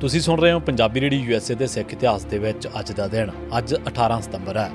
ਤੁਸੀਂ ਸੁਣ ਰਹੇ ਹੋ ਪੰਜਾਬੀ ਰੇਡੀ ਯੂਐਸਏ ਦੇ ਸਿੱਖ ਇਤਿਹਾਸ ਦੇ ਵਿੱਚ ਅੱਜ ਦਾ ਦਿਨ, ਅੱਜ 18 ਸਤੰਬਰ ਹੈ।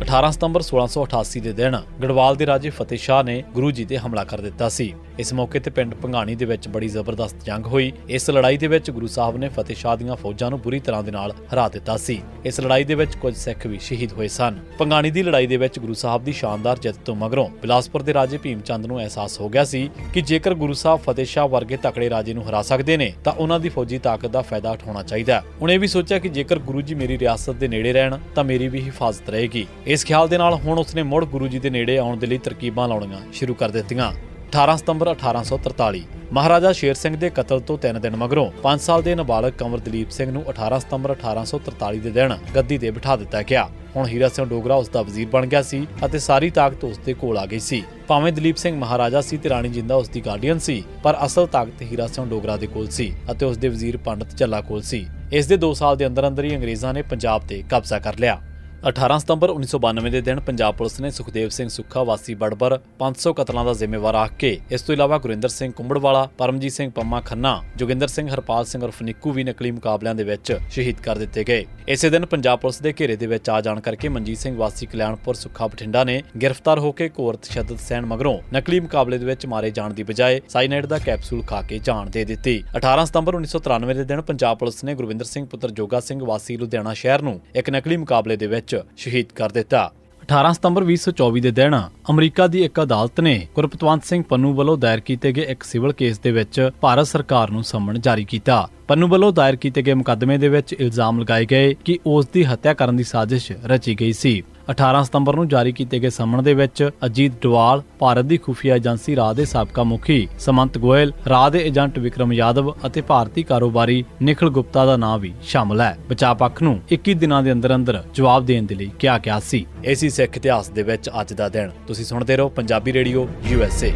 18 ਸਤੰਬਰ 1688 ਦੇ ਦਿਨ ਗੜਵਾਲ ਦੇ ਰਾਜੇ ਫਤਿਹ ਸ਼ਾਹ ਨੇ ਗੁਰੂ ਜੀ ਤੇ ਹਮਲਾ ਕਰ ਦਿੱਤਾ ਸੀ। ਇਸ ਮੌਕੇ ਤੇ ਪਿੰਡ ਭੰਗਾਣੀ ਦੇ ਵਿੱਚ ਬੜੀ ਜ਼ਬਰਦਸਤ ਜੰਗ ਹੋਈ। ਇਸ ਲੜਾਈ ਦੇ ਵਿੱਚ ਗੁਰੂ ਸਾਹਿਬ ਨੇ ਫਤਿਹ ਸ਼ਾਹ ਦੀਆਂ ਫੌਜਾਂ ਨੂੰ ਬੁਰੀ ਤਰ੍ਹਾਂ ਦੇ ਨਾਲ ਹਰਾ ਦਿੱਤਾ ਸੀ। ਇਸ ਲੜਾਈ ਦੇ ਵਿੱਚ ਕੁਝ ਸਿੱਖ ਵੀ ਸ਼ਹੀਦ ਹੋਏ ਸਨ। ਭੰਗਾਣੀ ਦੀ ਲੜਾਈ ਦੇ ਵਿੱਚ ਗੁਰੂ ਸਾਹਿਬ ਦੀ ਸ਼ਾਨਦਾਰ ਜਿੱਤ ਤੋਂ ਮਗਰੋਂ ਬਿਲਾਸਪੁਰ ਦੇ ਰਾਜੇ ਭੀਮ ਚੰਦ ਨੂੰ ਅਹਿਸਾਸ ਹੋ ਗਿਆ ਸੀ ਕਿ ਜੇਕਰ ਗੁਰੂ ਸਾਹਿਬ ਫਤਿਹ ਸ਼ਾਹ ਵਰਗੇ ਤਕੜੇ ਰਾਜੇ ਨੂੰ ਹਰਾ ਸਕਦੇ ਨੇ, ਤਾਂ ਉਹਨਾਂ ਦੀ ਫੌਜੀ ਤਾਕਤ ਦਾ ਫਾਇਦਾ ਉਠਾਉਣਾ ਚਾਹੀਦਾ ਹੈ। ਉਹਨੇ ਵੀ ਸੋਚਿਆ ਕਿ ਜੇਕਰ ਗੁਰੂ ਜੀ ਮੇਰੀ ਰਿਆਸਤ ਦੇ ਨੇੜੇ ਰਹਿਣ, ਤਾਂ ਮੇਰੀ ਵੀ ਹਿਫਾਜ਼ਤ ਰਹੇਗੀ। ਇਸ ਖਿਆਲ ਦੇ ਨਾਲ ਹੁਣ ਉਸਨੇ ਮੁੜ ਗੁਰੂ ਜੀ ਦੇ ਨੇੜੇ ਆਉਣ ਦੇ ਲਈ ਤਰਕੀਬਾਂ ਲਾਉਣੀਆਂ ਸ਼ੁਰੂ ਕਰ ਦਿੱਤੀਆਂ। 18 ਸਤੰਬਰ 1843 ਮਹਾਰਾਜਾ ਸ਼ੇਰ ਸਿੰਘ ਦੇ ਕਤਲ ਤੋਂ 3 ਦਿਨ ਮਗਰੋਂ 5 ਸਾਲ ਦੇ ਨਾਬਾਲਗ ਕੰਵਰ ਦਲੀਪ ਸਿੰਘ ਨੂੰ 18 ਸਤੰਬਰ 1843 ਦੇ ਦਿਨ ਗੱਦੀ ਤੇ ਬਿਠਾ ਦਿੱਤਾ ਗਿਆ। ਹੁਣ ਹੀਰਾ ਸਿੰਘ ਡੋਗਰਾ ਉਸ ਦਾ ਵਜ਼ੀਰ ਬਣ ਗਿਆ ਸੀ ਅਤੇ ਸਾਰੀ ਤਾਕਤ ਉਸ ਦੇ ਕੋਲ ਆ ਗਈ ਸੀ। ਭਾਵੇਂ ਦਲੀਪ ਸਿੰਘ ਮਹਾਰਾਜਾ ਸੀ ਤੇ ਰਾਣੀ ਜਿੰਦਾ ਉਸ ਦੀ ਗਾਰਡੀਅਨ ਸੀ, ਪਰ ਅਸਲ ਤਾਕਤ ਹੀਰਾ ਸਿੰਘ ਡੋਗਰਾ ਦੇ ਕੋਲ ਸੀ ਅਤੇ ਉਸ ਦੇ ਵਜ਼ੀਰ ਪੰਡਤ ਚੱਲਾ ਕੋਲ ਸੀ। ਇਸ ਦੇ 2 ਸਾਲ ਦੇ ਅੰਦਰ ਅੰਦਰ ਹੀ ਅੰਗਰੇਜ਼ਾਂ ਨੇ ਪੰਜਾਬ ਤੇ ਕਬਜ਼ਾ ਕਰ ਲਿਆ। 18 ਸਤੰਬਰ 1992 ਦੇ ਦਿਨ ਪੰਜਾਬ ਪੁਲਿਸ ਨੇ ਸੁਖਦੇਵ ਸਿੰਘ ਸੁੱਖਾ ਵਾਸੀ ਬੜਬਰ 500 ਕਤਲਾਂ ਦਾ ਜ਼ਿੰਮੇਵਾਰ ਆਖ ਕੇ, ਇਸ ਤੋਂ ਇਲਾਵਾ ਗੁਰਿੰਦਰ ਸਿੰਘ ਕੁੰਬੜਵਾਲਾ, ਪਰਮਜੀਤ ਸਿੰਘ ਪੰਮਾ ਖੰਨਾ, ਜੋਗਿੰਦਰ ਸਿੰਘ ਹਰਪਾਲ ਸਿੰਘ ਉਰਫ ਨਿੱਕੂ ਵੀ ਨਕਲੀ ਮੁਕਾਬਲਿਆਂ ਦੇ ਵਿੱਚ ਸ਼ਹੀਦ ਕਰ ਦਿੱਤੇ ਗਏ। ਇਸੇ ਦਿਨ ਪੰਜਾਬ ਪੁਲਿਸ ਦੇ ਘੇਰੇ ਦੇ ਵਿੱਚ ਆ ਜਾਣ ਕਰਕੇ ਮਨਜੀਤ ਸਿੰਘ ਵਾਸੀ ਕਲਿਆਣਪੁਰ ਸੁੱਖਾ ਬਠਿੰਡਾ ਨੇ ਗ੍ਰਿਫਤਾਰ ਹੋ ਕੇ ਘੋਰ ਤਸ਼ੱਦਦ ਸਹਿਣ ਮਗਰੋਂ ਨਕਲੀ ਮੁਕਾਬਲੇ ਦੇ ਵਿੱਚ ਮਾਰੇ ਜਾਣ ਦੀ ਬਜਾਏ ਸਾਈਨਾਈਡ ਦਾ ਕੈਪਸੂਲ ਖਾ ਕੇ ਜਾਨ ਦੇ ਦਿੱਤੀ। 18 ਸਤੰਬਰ 1993 ਦੇ ਦਿਨ ਪੰਜਾਬ ਪੁਲਿਸ ਨੇ ਗੁਰਵਿੰਦਰ ਸਿੰਘ ਪੁੱਤਰ ਜੋਗਾ ਸਿੰਘ ਵਾਸੀ ਲੁਧਿਆਣਾ ਸ਼ਹਿਰ ਨੂੰ ਇੱਕ ਨਕਲੀ ਮੁਕਾਬਲੇ ਦੇ ਵਿੱਚ ਸ਼ਹੀਦ ਕਰ ਦਿੱਤਾ। 18 ਸਤੰਬਰ 2024 ਦੇ ਦਿਨ ਅਮਰੀਕਾ ਦੀ ਇੱਕ ਅਦਾਲਤ ਨੇ ਗੁਰਪਤਵੰਤ ਸਿੰਘ ਪੰਨੂ ਵੱਲੋਂ ਦਾਇਰ ਕੀਤੇ ਗਏ ਇੱਕ ਸਿਵਲ ਕੇਸ ਦੇ ਵਿੱਚ ਭਾਰਤ ਸਰਕਾਰ ਨੂੰ ਸੰਮਣ ਜਾਰੀ ਕੀਤਾ। ਪੰਨੂ ਵੱਲੋਂ ਦਾਇਰ ਕੀਤੇ ਗਏ ਮੁਕੱਦਮੇ ਦੇ ਵਿੱਚ ਇਲਜ਼ਾਮ ਲਗਾਏ ਗਏ ਕਿ ਉਸ ਦੀ ਹੱਤਿਆ ਕਰਨ ਦੀ ਸਾਜ਼ਿਸ਼ ਰਚੀ ਗਈ ਸੀ। 18 ਸਤੰਬਰ ਨੂੰ ਜਾਰੀ ਕੀਤੇ ਗਏ ਸੰਮਣ ਦੇ ਵਿੱਚ ਅਜੀਤ ਡਵਾਲ, ਭਾਰਤ ਦੀ ਖੁਫੀਆ ਏਜੰਸੀ ਰਾਹ ਦੇ ਸਾਬਕਾ ਮੁਖੀ ਸਮੰਤ ਗੋਇਲ, ਰਾਹ ਦੇ ਏਜੰਟ ਵਿਕਰਮ ਯਾਦਵ ਅਤੇ ਭਾਰਤੀ ਕਾਰੋਬਾਰੀ ਨਿਖਲ ਗੁਪਤਾ ਦਾ ਨਾਮ ਵੀ ਸ਼ਾਮਲ ਹੈ। ਬਚਾਅ ਪੱਖ ਨੂੰ 21 ਦਿਨਾਂ ਦੇ ਅੰਦਰ ਅੰਦਰ ਜਵਾਬ ਦੇਣ ਦੇ ਲਈ ਕਿਹਾ ਗਿਆ ਸੀ। ਇਸੀ ਸਿੱਖ ਇਤਿਹਾਸ ਦੇ ਵਿੱਚ ਅੱਜ ਦਾ ਦਿਨ। ਤੁਸੀਂ ਸੁਣਦੇ ਰਹੋ ਪੰਜਾਬੀ ਰੇਡੀਓ ਯੂਐਸਏ